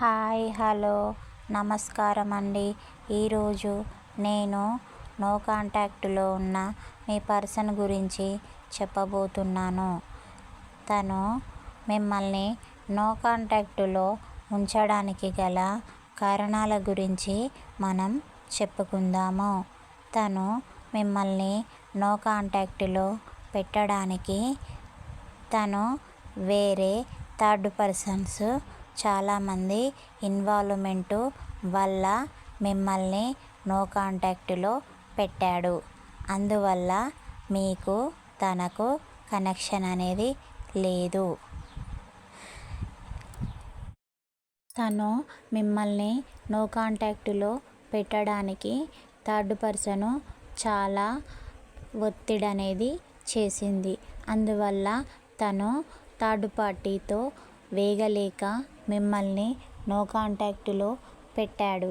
Hi hello నమస్కారం అండి ఈరోజు నేను నో కాంటాక్ట్లో ఉన్న మీ పర్సన్ గురించి చెప్పబోతున్నాను. తను మిమ్మల్ని నో కాంటాక్ట్లో ఉంచడానికి గల కారణాల గురించి మనం చెప్పుకుందాము. తను మిమ్మల్ని నో కాంటాక్ట్లో పెట్టడానికి తను వేరే థర్డ్ పర్సన్స్ చాలామంది ఇన్వాల్వ్మెంటు వల్ల మిమ్మల్ని నో కాంటాక్ట్లో పెట్టాడు. అందువల్ల మీకు తనకు కనెక్షన్ అనేది లేదు. తను మిమ్మల్ని నో కాంటాక్ట్లో పెట్టడానికి థర్డ్ పర్సను చాలా ఒత్తిడి అనేది చేసింది. అందువల్ల తను థర్డ్ పార్టీతో వేగలేక మిమ్మల్ని నో కాంటాక్ట్లో పెట్టాడు.